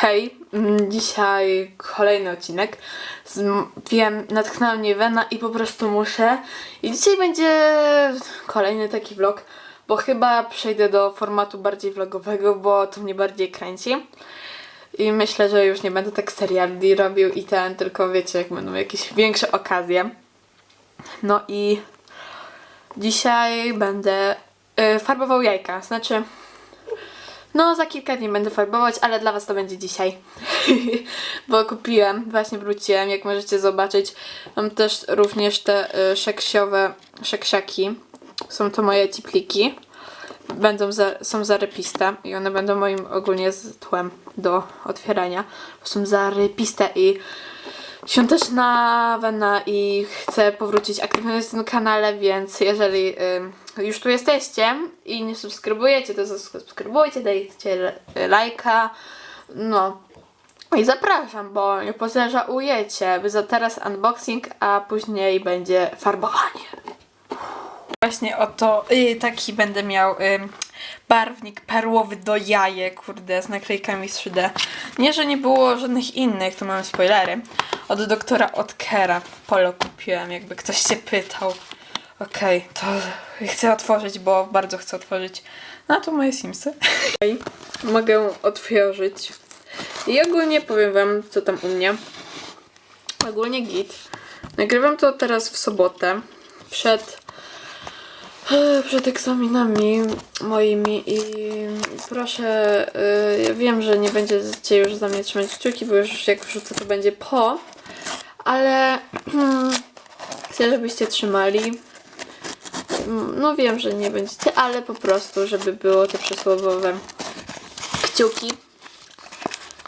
Hej, mm, dzisiaj kolejny odcinek. Wiem, natchnęła mnie Wena i po prostu muszę. I dzisiaj będzie kolejny taki vlog, bo chyba przejdę do formatu bardziej vlogowego, bo to mnie bardziej kręci. I myślę, że już nie będę tak seriali robił i ten, tylko wiecie, jak będą jakieś większe okazje. No i dzisiaj będę y, farbował jajka. Znaczy, no, za kilka dni będę farbować, ale dla Was to będzie dzisiaj. Bo kupiłem, właśnie wróciłem, jak możecie zobaczyć. Mam też również te y, szeksiowe szeksiaki. Są to moje cipliki. Będą za, są zarypiste i one będą moim ogólnie tłem do otwierania. Są zarypiste i świąteczna wena i chcę powrócić aktywnie na tym kanale, więc jeżeli y, już tu jesteście i nie subskrybujecie, to zasubskrybujcie, dajcie lajka, no i zapraszam, bo nie pozażałujecie, za teraz unboxing, a później będzie farbowanie. Właśnie oto y, taki będę miał barwnik perłowy do jajek, kurde, z naklejkami 3D. Nie, że nie było żadnych innych, tu mamy spoilery. Od doktora Otkera w Polo kupiłem, jakby ktoś się pytał. Okej, to chcę otworzyć, bo bardzo chcę otworzyć. No to moje Simsy. Okej, mogę otworzyć. I ogólnie powiem wam, co tam u mnie. Ogólnie git. Nagrywam to teraz w sobotę. Przed przed egzaminami moimi i proszę, e, ja wiem, że nie będziecie już za mnie trzymać kciuki, bo już jak wrzucę to będzie po, ale chcę, żebyście trzymali. No wiem, że nie będziecie, ale po prostu, żeby było te przysłowowe kciuki.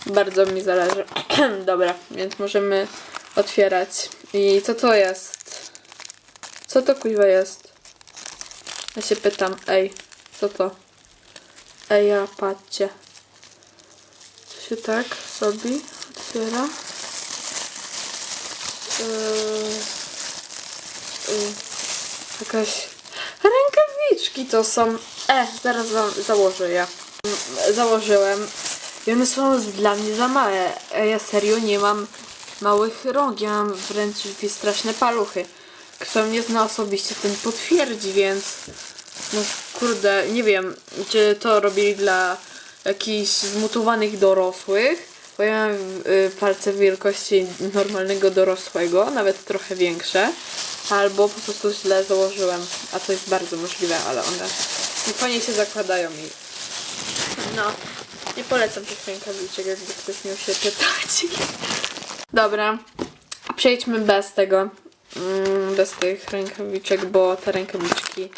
Bardzo mi zależy. Dobra, więc możemy otwierać. I co to jest? Co to kuźwa jest? Ja się pytam, ej, co to? Ej, ja patrzcie. To się tak robi, otwiera. Yy, yy, jakaś rękawiczki to są. E, zaraz wam założę je. Mm, Założyłem. I one są dla mnie za małe. E, Ja serio nie mam małych rąk, ja mam wręcz straszne paluchy. Kto mnie zna osobiście, ten potwierdzi, więc no kurde, nie wiem, czy to robili dla jakichś zmutowanych dorosłych, bo ja mam y, palce wielkości normalnego dorosłego, nawet trochę większe, albo po prostu źle założyłem, a to jest bardzo możliwe, ale one fajnie się zakładają i no, nie polecam tych rękawiczek, jakby ktoś miał się pytać. Dobra, przejdźmy bez tego, mm, bez tych rękawiczek, bo te rękawiczki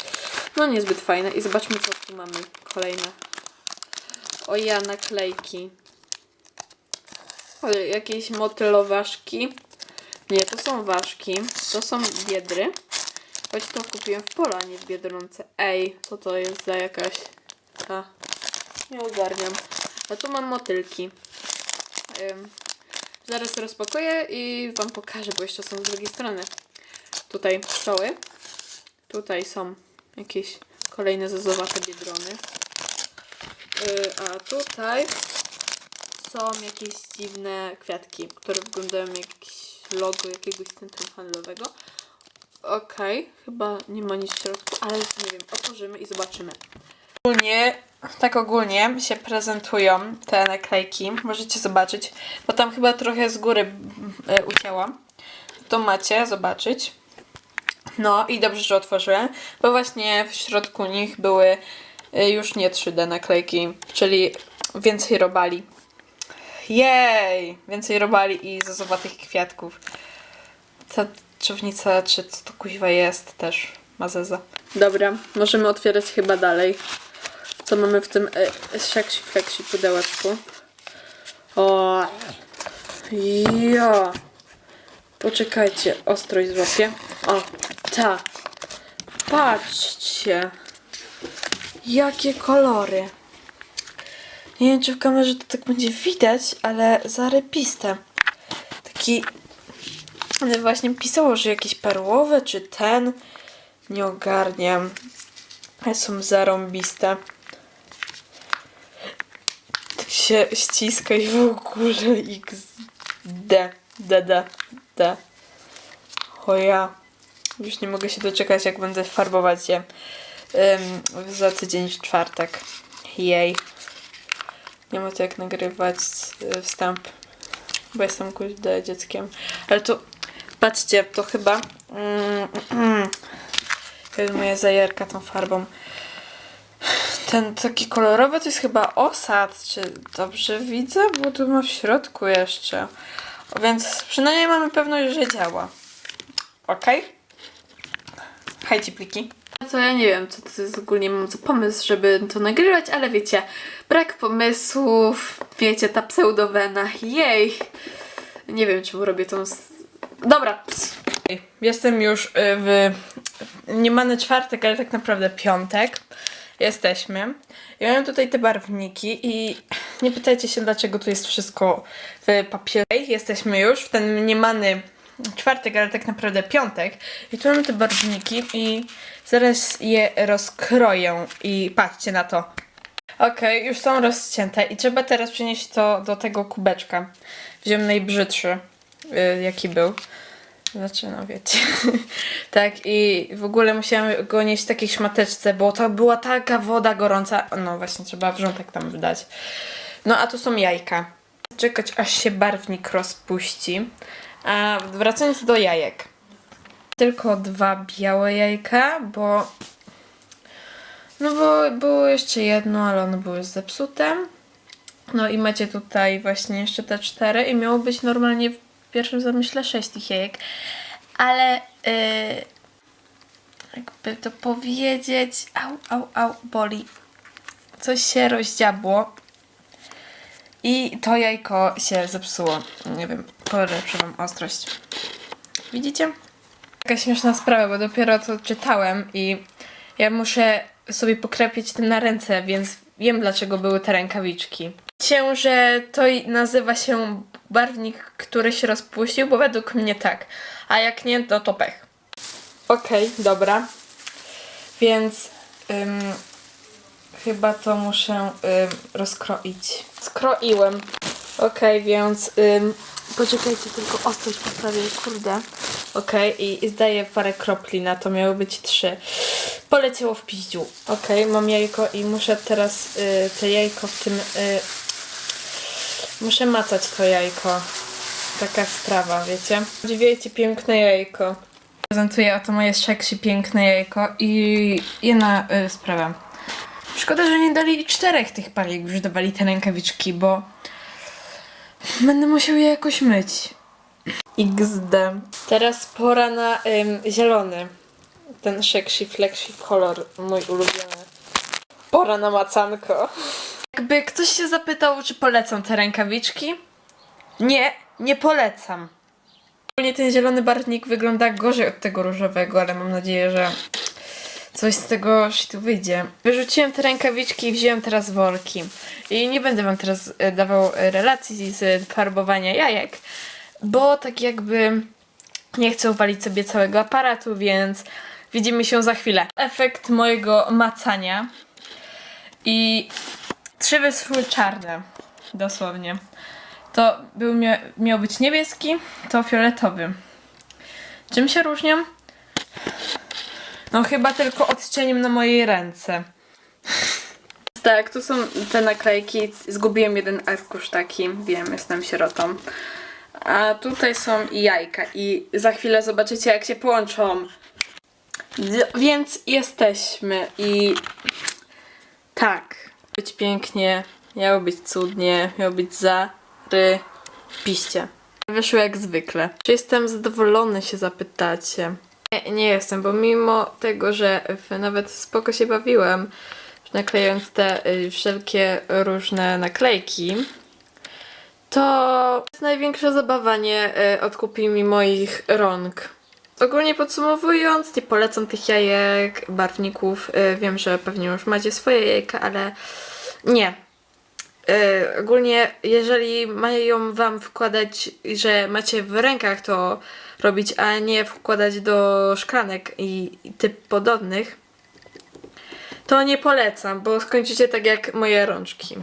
no niezbyt fajne. I zobaczmy, co tu mamy kolejne. O ja, naklejki. Jakieś motyloważki. Nie, to są ważki. To są biedry. Choć to kupiłem w Polo, a nie w Biedronce. Ej, co to jest za jakaś... Ta... Nie ogarniam. A tu mam motylki. Ym, zaraz rozpakuję i wam pokażę, bo jeszcze są z drugiej strony. Tutaj pszczoły. Tutaj są jakieś kolejne zazowate biedrony. Yy, a tutaj są jakieś dziwne kwiatki, które wyglądają jak logo jakiegoś centrum handlowego. Okej, chyba nie ma nic w środku, ale nie wiem, otworzymy i zobaczymy. Ogólnie, tak ogólnie się prezentują te naklejki. Możecie zobaczyć, bo tam chyba trochę z góry e, ucięłam. To macie zobaczyć. No i dobrze, że otworzyłem, bo właśnie w środku nich były y, już nie 3D naklejki, czyli więcej robali. Jej! Więcej robali i zazowatych kwiatków. Ta czownica, czy co to kuźwa jest, też ma zeza. Dobra, możemy otwierać chyba dalej. Co mamy w tym e, szeksi feksi pudełeczku? O! Ja! Poczekajcie, ostrość złapię. O, ta. Patrzcie. Jakie kolory. Nie wiem, czy w kamerze to tak będzie widać, ale zarypiste. Taki... Ale właśnie pisało, że jakieś perłowe, czy ten. Nie ogarniam. Są zarąbiste. Tak się ściska i w ogóle x d d d d o ja już nie mogę się doczekać jak będę farbować je ym, za tydzień w czwartek jej nie ma to jak nagrywać y, wstęp bo jestem kurde dzieckiem ale to patrzcie to chyba mm, mm, jest moja zajerka tą farbą ten taki kolorowy to jest chyba osad, czy dobrze widzę? Bo tu ma w środku jeszcze. Więc przynajmniej mamy pewność, że działa. Okej? Hejci pliki. To ja nie wiem, co to jest ogólnie, mam co pomysł, żeby to nagrywać, ale wiecie, brak pomysłów, wiecie, ta pseudowena, jej. Nie wiem, czemu robię tą... Dobra. Jestem już y, w niemany czwartek, ale tak naprawdę piątek. Jesteśmy. Ja mam tutaj te barwniki i nie pytajcie się, dlaczego tu jest wszystko w papierze. Jesteśmy już w ten mniemany czwartek, ale tak naprawdę piątek. I tu mamy te barwniki i zaraz je rozkroję i patrzcie na to. Okej, już są rozcięte i trzeba teraz przenieść to do tego kubeczka. Wziąłem najbrzydszy, y, jaki był. Znaczy, no wiecie. tak, i w ogóle musiałam go nieść w takiej szmateczce, bo to była taka woda gorąca. No właśnie, trzeba wrzątek tam wydać. No a tu są jajka. Czekać, aż się barwnik rozpuści. A wracając do jajek. Tylko dwa białe jajka, bo... No bo było jeszcze jedno, ale one były zepsute. No i macie tutaj właśnie jeszcze te cztery i miało być normalnie w pierwszym zamyśle sześć tych jajek. Ale yy, jakby to powiedzieć, au, au, au, boli. Coś się rozdziabło i to jajko się zepsuło. Nie wiem, polepszę wam ostrość. Widzicie? Taka śmieszna sprawa, bo dopiero to czytałem i ja muszę sobie pokrepić tym na ręce, więc wiem dlaczego były te rękawiczki. Się, że to nazywa się barwnik, który się rozpuścił, bo według mnie tak. A jak nie, to to pech. Okej, dobra. Więc ym, chyba to muszę ym, rozkroić. Skroiłem. Okej, więc ym, poczekajcie, tylko ostrość poprawię, kurde. Okej, i, i zdaję parę kropli na to, miały być trzy. Poleciało w piździu. Okej, mam jajko i muszę teraz y, te jajko w tym... Y, muszę macać to jajko. Taka sprawa, wiecie? Podziwiajcie piękne jajko. Prezentuję oto moje szeksi piękne jajko i jedna y, sprawa. Szkoda, że nie dali czterech tych palik, już dawali te rękawiczki, bo będę musiał je jakoś myć. XD. Teraz pora na ym, zielony. Ten szeksi flexi kolor, mój ulubiony. Pora na macanko. Jakby ktoś się zapytał, czy polecam te rękawiczki? Nie, nie polecam. Ogólnie ten zielony barwnik wygląda gorzej od tego różowego, ale mam nadzieję, że coś z tego tu wyjdzie. Wyrzuciłem te rękawiczki i wziąłem teraz worki. I nie będę wam teraz e, dawał e, relacji z farbowania jajek, bo tak jakby nie chcę uwalić sobie całego aparatu, więc widzimy się za chwilę. Efekt mojego macania. I trzy wyschły czarne, dosłownie. To był, mia- miał być niebieski, to fioletowy. Czym się różnią? No chyba tylko odcieniem na mojej ręce. Tak, tu są te naklejki. Zgubiłem jeden arkusz taki, wiem, jestem sierotą. A tutaj są jajka i za chwilę zobaczycie jak się połączą. Więc jesteśmy i tak, być pięknie, miało być cudnie, miało być za ry piście. Wyszło jak zwykle. Czy jestem zadowolony się zapytacie? Nie, jestem, bo mimo tego, że nawet spoko się bawiłem, naklejając te y, wszelkie różne naklejki, to największa zabawa nie y, odkupi mi moich rąk. Ogólnie podsumowując, nie polecam tych jajek, barwników. Y, wiem, że pewnie już macie swoje jajka, ale nie. Y, ogólnie, jeżeli mają wam wkładać, że macie w rękach to robić, a nie wkładać do szklanek i, i typ podobnych, to nie polecam, bo skończycie tak jak moje rączki.